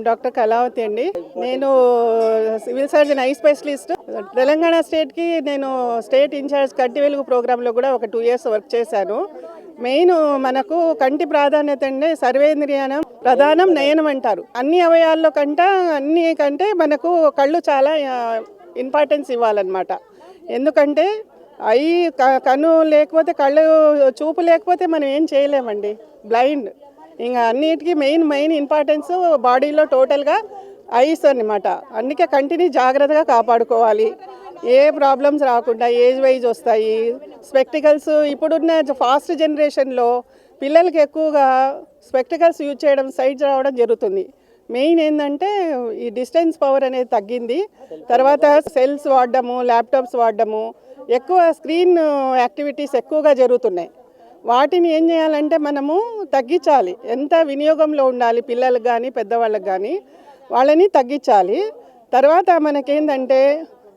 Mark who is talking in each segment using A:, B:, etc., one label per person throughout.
A: Doctor Kalavathi అండి. నేను civil surgeon eye specialist. Telangana స్టేట్కి నేను స్టేట్ ఇన్ఛార్జ్ కంటి వెలుగు ప్రోగ్రాంలో కూడా ఒక టూ ఇయర్స్ వర్క్ చేశాను. మెయిన్ మనకు కంటి ప్రాధాన్యత అంటే సర్వేంద్రియానం ప్రధానం నయనం అంటారు. అన్ని అవయాల్లో కంట అన్ని కంటే మనకు కళ్ళు చాలా ఇంపార్టెన్స్ ఇవ్వాలన్నమాట. ఎందుకంటే అయి కను కన్ను లేకపోతే కళ్ళు చూపు లేకపోతే మనం ఏం చేయలేమండి. బ్లైండ్ ఇంకా అన్నిటికీ మెయిన్ మెయిన్ ఇంపార్టెన్స్ బాడీలో టోటల్గా ఐస్ అన్నమాట. అందుకే కంటిని జాగ్రత్తగా కాపాడుకోవాలి. ఏ ప్రాబ్లమ్స్ రాకుండా ఏజ్ వైజ్ వస్తాయి. స్పెక్టికల్స్ ఇప్పుడున్న ఫాస్ట్ జనరేషన్లో పిల్లలకి ఎక్కువగా స్పెక్టికల్స్ యూజ్ చేయడం సైడ్స్ రావడం జరుగుతుంది. మెయిన్ ఏంటంటే ఈ డిస్టెన్స్ పవర్ అనేది తగ్గింది. తర్వాత సెల్స్ వాడడము ల్యాప్టాప్స్ వాడడము ఎక్కువ స్క్రీన్ యాక్టివిటీస్ ఎక్కువగా జరుగుతున్నాయి. వాటిని ఏం చేయాలంటే మనము తగ్గించాలి. ఎంత వినియోగంలో ఉండాలి పిల్లలకు కానీ పెద్దవాళ్ళకి కానీ వాళ్ళని తగ్గించాలి. తర్వాత మనకేంటంటే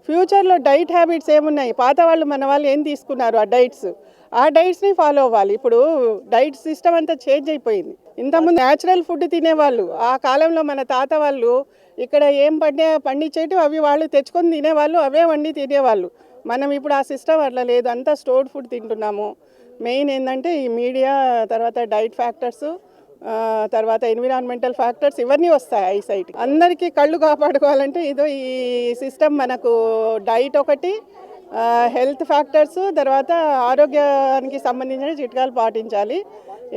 A: ఫ్యూచర్లో డైట్ హ్యాబిట్స్ ఏమున్నాయి? పాత వాళ్ళు మన వాళ్ళు ఏం తీసుకున్నారు ఆ డైట్స్? ఆ డైట్స్ని ఫాలో అవ్వాలి. ఇప్పుడు డైట్ సిస్టమ్ అంతా చేంజ్ అయిపోయింది. ఇంతకుముందు న్యాచురల్ ఫుడ్ తినేవాళ్ళు. ఆ కాలంలో మన తాత వాళ్ళు ఇక్కడ ఏం పండే పండించేటి అవి వాళ్ళు తెచ్చుకొని తినేవాళ్ళు అవే వండి తినేవాళ్ళు. మనం ఇప్పుడు ఆ సిస్టమ్ అట్లా లేదు. అంతా స్టోర్డ్ ఫుడ్ తింటున్నాము. మెయిన్ ఏంటంటే ఈ మీడియా తర్వాత డైట్ ఫ్యాక్టర్స్ తర్వాత ఎన్విరాన్మెంటల్ ఫ్యాక్టర్స్ ఇవన్నీ వస్తాయి ఐ సైట్ అందరికీ కళ్ళు కాపాడుకోవాలంటే ఇదో ఈ సిస్టమ్ మనకు డైట్ ఒకటి హెల్త్ ఫ్యాక్టర్స్ తర్వాత ఆరోగ్యానికి సంబంధించిన చిట్కాలు పాటించాలి.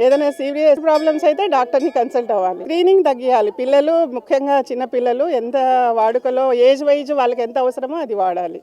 A: ఏదైనా సీరియస్ ప్రాబ్లమ్స్ అయితే డాక్టర్ని కన్సల్ట్ అవ్వాలి. స్క్రీనింగ్ తగ్గియాలి. పిల్లలు ముఖ్యంగా చిన్న పిల్లలు ఎంత వాడుకలో ఏజ్ వైజ్ వాళ్ళకి ఎంత అవసరమో అది వాడాలి.